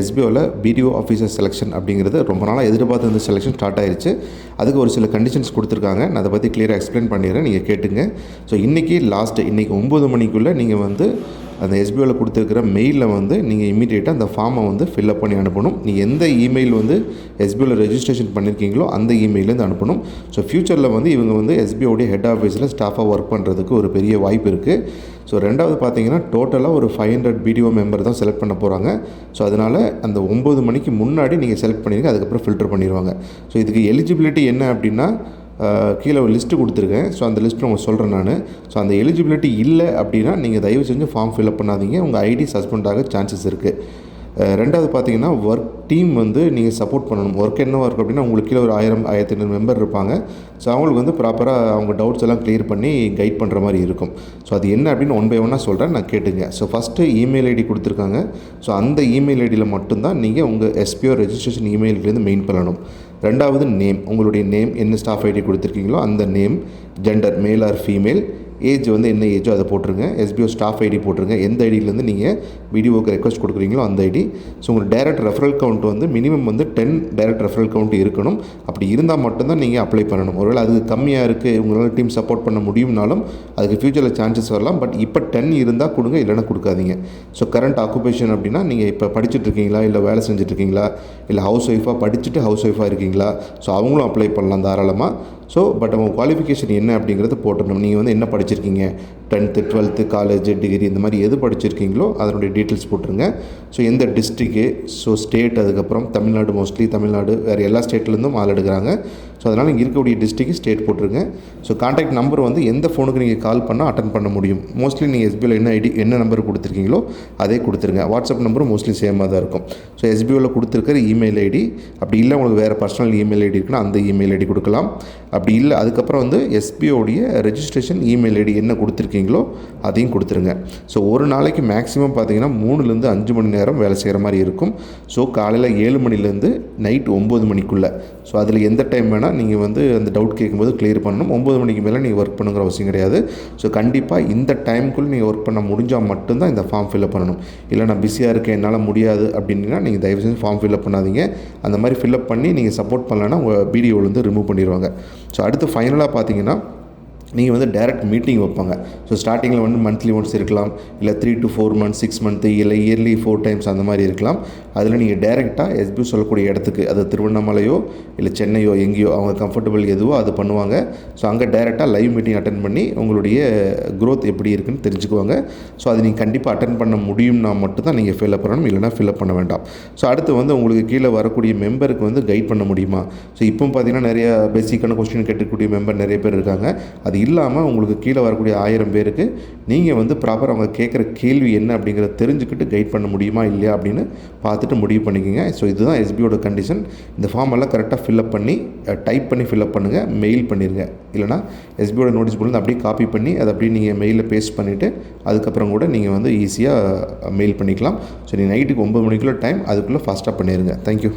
எஸ்பிஓவில் BDO officer selection அப்படிங்கிறது ரொம்ப நாளாக எதிர்பார்த்து இந்த செலெக்ஷன் ஸ்டார்ட் ஆயிருச்சு. அதுக்கு ஒரு சில கண்டிஷன்ஸ் கொடுத்துருக்காங்க. நான் அதை பற்றி கிளியராக எக்ஸ்பிளைன் பண்ணிடுறேன். நீங்கள் கேட்டுங்க. ஸோ இன்றைக்கி லாஸ்ட்டு இன்றைக்கி ஒம்பது மணிக்குள்ளே நீங்கள் வந்து அந்த எஸ்பிஓவில் கொடுத்துருக்கிற மெயிலில் வந்து நீங்கள் இமீடியேட்டாக அந்த ஃபார்மை வந்து ஃபில்அப் பண்ணி அனுப்பணும். நீங்கள் எந்த இமெயில் வந்து எஸ்பிஓவில் ரெஜிஸ்ட்ரேஷன் பண்ணியிருக்கீங்களோ அந்த இமெயிலேருந்து அனுப்பணும். ஸோ ஃப்யூச்சரில் வந்து இவங்க வந்து எஸ்பிஓடைய ஹெட் ஆஃபீஸில் ஸ்டாஃபாக ஒர்க் பண்ணுறதுக்கு ஒரு பெரிய வாய்ப்பு இருக்குது ஸோ ரெண்டாவது பார்த்தீங்கன்னா டோட்டலாக ஒரு ஃபைவ் ஹண்ட்ரட் பிடிஓ மெம்பர் தான் செலக்ட் பண்ண போகிறாங்க ஸோ அதனால் அந்த ஒம்பது மணிக்கு முன்னாடி நீங்கள் செலக்ட் பண்ணிடுங்க அதுக்கப்புறம் ஃபில்டர் பண்ணிடுவாங்க ஸோ இதுக்கு எலிஜிபிலிட்டி என்ன அப்படின்னா கீழே ஒரு லிஸ்ட்டு கொடுத்துருக்கேன். ஸோ அந்த லிஸ்ட்டு உங்களுக்கு சொல்கிறேன் நான். ஸோ அந்த எலிஜிபிலிட்டி இல்லை அப்படின்னா நீங்கள் தயவு செஞ்சு ஃபார்ம் ஃபில்அப் பண்ணாதீங்க. உங்கள் ஐடி சஸ்பெண்ட் ஆக சான்சஸ் இருக்குது ரெண்டாவது பார்த்தீங்கன்னா ஒர்க் டீம் வந்து நீங்கள் சப்போர்ட் பண்ணணும். ஒர்க் என்ன ஒர்க் அப்படின்னா உங்களுக்கு கீழே ஒரு ஆயிரம் ஆயிரத்தி ஐநூறு மெம்பர் இருப்பாங்க. ஸோ அவங்களுக்கு வந்து ப்ராப்பராக அவங்க டவுட்ஸ் எல்லாம் கிளியர் பண்ணி கைட் பண்ணுற மாதிரி இருக்கும். ஸோ அது என்ன அப்படின்னு ஒன் பை ஒன்னாக சொல்கிறேன் நான் கேட்டுங்க. ஸோ ஃபஸ்ட்டு இமெயில் ஐடி கொடுத்துருக்காங்க. ஸோ அந்த இமெயில் ஐடியில் மட்டும்தான் நீங்கள் உங்கள் எஸ்பிஓ ரெஜிஸ்ட்ரேஷன் இமெயிலேருந்து மெயின் பண்ணணும். ரெண்டாவது நேம் உங்களுடைய நேம் என்ன ஸ்டாஃப் ஐடி கொடுத்துருக்கீங்களோ அந்த name gender male or female age வந்து என்ன ஏஜோ அதை போட்டுருங்க. எஸ்பிஓ ஸ்டாஃப் ஐடி போட்டுருங்க. எந்த ஐடியிலேருந்து நீங்கள் வீடியோவுக்கு ரெக்வஸ்ட் கொடுக்குறீங்களோ அந்த ஐடி ஸோ உங்களுக்கு டேரக்ட் ரெஃபரல் கவுண்ட் வந்து மினிமம் வந்து டென் டேரக்ட் ரெஃபரல் கவுண்ட் இருக்கணும். அப்படி இருந்தால் மட்டும்தான் நீங்கள் அப்ளை பண்ணணும். ஒருவேளை அது கம்மியாக இருக்குது உங்களால் டீம் சப்போர்ட் பண்ண முடியும்னாலும் அதுக்கு ஃப்யூச்சரில் சான்சஸ் வரலாம். பட் இப்போ டென் இருந்தால் கொடுங்க இல்லைன்னா கொடுக்காதீங்க. ஸோ கரண்ட் ஆக்குபேஷன் அப்படின்னா நீங்கள் இப்போ படிச்சுட்டு இருக்கீங்களா? இல்லை வேலை செஞ்சுட்டு இருக்கீங்களா? இல்லை ஹவுஸ் ஒய்ஃபாக படிச்சுட்டு ஹவுஸ் ஒய்ஃபாக சரிங்களா ஸோ அவங்களும் அப்ளை பண்ணலாம் தாராளமாக ஸோ பட் அவங்க குவாலிஃபிகேஷன் என்ன அப்படிங்கிறத போட்டணும் நீங்கள் வந்து என்ன படிச்சிருக்கீங்க? டென்த்து டுவெல்த்து காலேஜ் டிகிரி இந்த மாதிரி எது படிச்சிருக்கீங்களோ அதனுடைய டீட்டெயில்ஸ் போட்டுருங்க. ஸோ எந்த டிஸ்ட்ரிக்கு ஸோ ஸ்டேட் அதுக்கப்புறம் தமிழ்நாடு மோஸ்ட்லி தமிழ்நாடு வேறு எல்லா ஸ்டேட்லேருந்தும் ஆள் எடுக்கிறாங்க. ஸோ அதனால் இங்கே இருக்கக்கூடிய டிஸ்ட்ரிக்கு ஸ்டேட் போட்டுருங்க. ஸோ காண்டாக்ட் நம்பர் வந்து எந்த ஃபோனுக்கு நீங்கள் கால் பண்ணால் அட்டன் பண்ண முடியும். மோஸ்ட்லி நீங்கள் எஸ்பிஐயில் என்ன ஐடி என்ன நம்பர் கொடுத்துருக்கீங்களோ அதே கொடுத்துருங்க. வாட்ஸ்அப் நம்பரும் மோஸ்ட்லி சேமாக தான் இருக்கும். ஸோ எஸ்பிஓவில் கொடுத்துருக்கிற இமெயில் ஐடி அப்படி இல்லை உங்களுக்கு வேறு பர்சனல் இமெயில் ஐடி இருக்குன்னா அந்த இமெயில் ஐடி கொடுக்கலாம். அப்படி இல்லை. அதுக்கப்புறம் வந்து எஸ்பிஓடைய ரெஜிஸ்ட்ரேஷன் இமெயில் ஐடி என்ன கொடுத்துருக்கீங்களோ அதையும் கொடுத்துருங்க. ஸோ ஒரு நாளைக்கு மேக்ஸிமம் பார்த்தீங்கன்னா மூணுலேருந்து அஞ்சு மணி நேரம் வேலை செய்கிற மாதிரி இருக்கும். ஸோ காலையில் ஏழு மணிலேருந்து நைட் ஒம்பது மணிக்குள்ளே. ஸோ அதில் எந்த டைம் வேணால் நீங்கள் வந்து அந்த டவுட் கேட்கும்போது கிளியர் பண்ணணும். ஒம்பது மணிக்கு மேலே நீங்கள் ஒர்க் பண்ணுங்கிற அவசியம் கிடையாது. ஸோ கண்டிப்பாக இந்த டைமுக்குள்ளே நீங்கள் ஒர்க் பண்ண முடிஞ்சால் மட்டும்தான் இந்த ஃபார்ம் ஃபில்அப் பண்ணணும். இல்லை நான் பிஸியாக இருக்கேன் என்னால் முடியாது அப்படின்னா நீங்கள் தயவு செஞ்சு ஃபார்ம் ஃபில்அப் பண்ணாதீங்க. அந்த மாதிரி ஃபில்அப் பண்ணி நீங்கள் சப்போர்ட் பண்ணலன்னா உங்கள் வீடியோவிலேருந்து ரிமூவ் பண்ணிடுவாங்க. ஸோ அடுத்து ஃபைனலாக பார்த்தீங்கன்னா நீங்கள் வந்து டைரக்ட் மீட்டிங் வைப்பாங்க. ஸோ ஸ்டார்டிங்கில் வந்து மந்த்லி ஒன்ஸ் இருக்கலாம். இல்லை three to four months six month இல்லை இயர்லி ஃபோர் டைம்ஸ் அந்த மாதிரி இருக்கலாம். அதில் நீங்கள் டேரெக்டாக எஸ்பி சொல்லக்கூடிய இடத்துக்கு அது திருவண்ணாமலையோ இல்லை சென்னையோ எங்கேயோ அவங்க கம்ஃபர்டபுள் எதுவோ அது பண்ணுவாங்க. ஸோ அங்கே டைரெக்டாக லைவ் மீட்டிங் அட்டன் பண்ணி உங்களுடைய க்ரோத் எப்படி இருக்குன்னு தெரிஞ்சுக்குவாங்க. ஸோ அது நீங்கள் கண்டிப்பாக அட்டன் பண்ண முடியும்னா மட்டும்தான் நீங்கள் ஃபில்அப் பண்ணணும். இல்லைனா ஃபில்அப் பண்ண வேண்டாம். ஸோ அடுத்து வந்து உங்களுக்கு கீழே வரக்கூடிய மெம்பருக்கு வந்து கைட் பண்ண முடியுமா? ஸோ இப்போ பார்த்தீங்கன்னா நிறைய பேசிக்கான கொஸ்டின் கேட்டுக்கூடிய மெம்பர் நிறைய பேர் இருக்காங்க. அது இல்லாமல் உங்களுக்கு கீழே வரக்கூடிய ஆயிரம் பேருக்கு நீங்கள் வந்து ப்ராப்பர் அவங்க கேட்குற கேள்வி என்ன அப்படிங்கிறத தெரிஞ்சுக்கிட்டு கைட் பண்ண முடியுமா இல்லையா அப்படின்னு பார்த்துட்டு முடிவு பண்ணிக்கோங்க. ஸோ இதுதான் எஸ்பியோட கண்டிஷன் இந்த ஃபார்ம் எல்லாம் கரெக்டாக ஃபில்அப் பண்ணி டைப் பண்ணி ஃபில்அப் பண்ணுங்கள் மெயில் பண்ணிடுங்க இல்லைனா எஸ்பியோட நோட்டீஸ் போர்டில் அப்படியே காப்பி பண்ணி அதை அப்படியே நீங்கள் மெயிலில் பேஸ்ட் பண்ணிவிட்டு அதுக்கப்புறம் கூட நீங்கள் வந்து ஈஸியாக மெயில் பண்ணிக்கலாம். ஸோ நீங்கள் நைட்டுக்கு ஒம்பது மணிக்குள்ளே டைம் அதுக்குள்ளே ஃபாஸ்ட்டாக பண்ணிடுங்க தேங்க்யூ